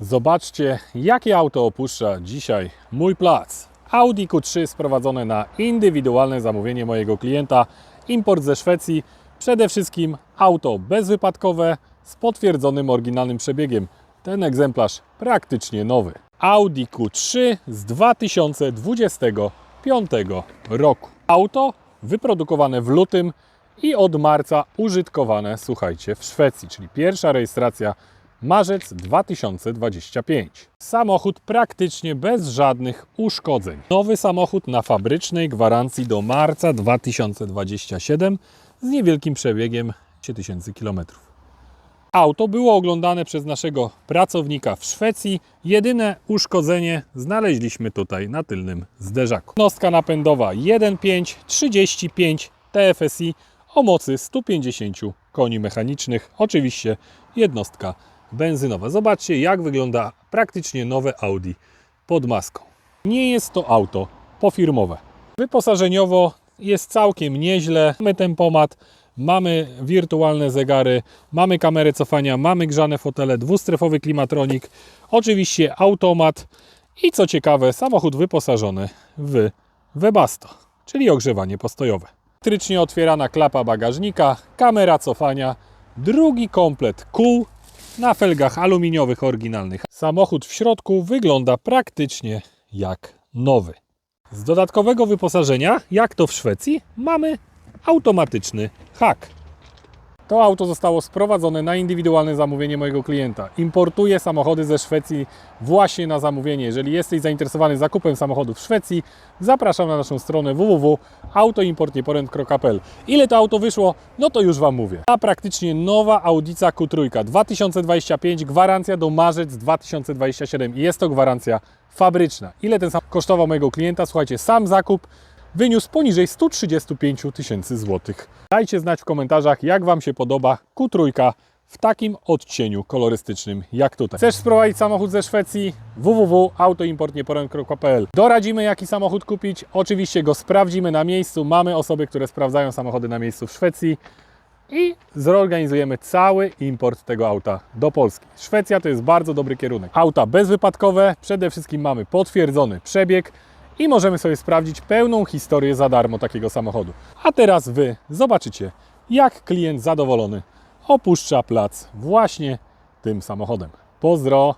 Zobaczcie, jakie auto opuszcza dzisiaj mój plac. Audi Q3 sprowadzone na indywidualne zamówienie mojego klienta, import ze Szwecji. Przede wszystkim auto bezwypadkowe z potwierdzonym oryginalnym przebiegiem. Ten egzemplarz praktycznie nowy. Audi Q3 z 2025 roku. Auto wyprodukowane w lutym i od marca użytkowane, słuchajcie, w Szwecji, czyli pierwsza rejestracja marzec 2025. Samochód praktycznie bez żadnych uszkodzeń. Nowy samochód na fabrycznej gwarancji do marca 2027 z niewielkim przebiegiem 1000 km. Auto było oglądane przez naszego pracownika w Szwecji. Jedyne uszkodzenie znaleźliśmy tutaj na tylnym zderzaku. Jednostka napędowa 1.5 35 TFSI o mocy 150 koni mechanicznych. Oczywiście jednostka benzynowa. Zobaczcie, jak wygląda praktycznie nowe Audi pod maską. Nie jest to auto pofirmowe. Wyposażeniowo jest całkiem nieźle. Mamy tempomat, mamy wirtualne zegary, mamy kamerę cofania, mamy grzane fotele, dwustrefowy klimatronik, oczywiście automat i co ciekawe, samochód wyposażony w Webasto, czyli ogrzewanie postojowe. Elektrycznie otwierana klapa bagażnika, kamera cofania, drugi komplet kół na felgach aluminiowych oryginalnych. Samochód w środku wygląda praktycznie jak nowy. Z dodatkowego wyposażenia, jak to w Szwecji, mamy automatyczny hak. To auto zostało sprowadzone na indywidualne zamówienie mojego klienta. Importuję samochody ze Szwecji właśnie na zamówienie. Jeżeli jesteś zainteresowany zakupem samochodu w Szwecji, zapraszam na naszą stronę www.autoimportnieporent.pl. Ile to auto wyszło? No to już Wam mówię. Ta praktycznie nowa Audica Q3 2025, gwarancja do marzec 2027 i jest to gwarancja fabryczna. Ile ten samochód kosztował mojego klienta? Słuchajcie, sam zakup wyniósł poniżej 135 tysięcy złotych. Dajcie znać w komentarzach, jak Wam się podoba Q3 w takim odcieniu kolorystycznym jak tutaj. Chcesz sprowadzić samochód ze Szwecji? www.autoimportnieporęk.pl Doradzimy, jaki samochód kupić. Oczywiście go sprawdzimy na miejscu. Mamy osoby, które sprawdzają samochody na miejscu w Szwecji i zorganizujemy cały import tego auta do Polski. Szwecja to jest bardzo dobry kierunek. Auta bezwypadkowe, przede wszystkim mamy potwierdzony przebieg i możemy sobie sprawdzić pełną historię za darmo takiego samochodu. A teraz Wy zobaczycie, jak klient zadowolony opuszcza plac właśnie tym samochodem. Pozdro!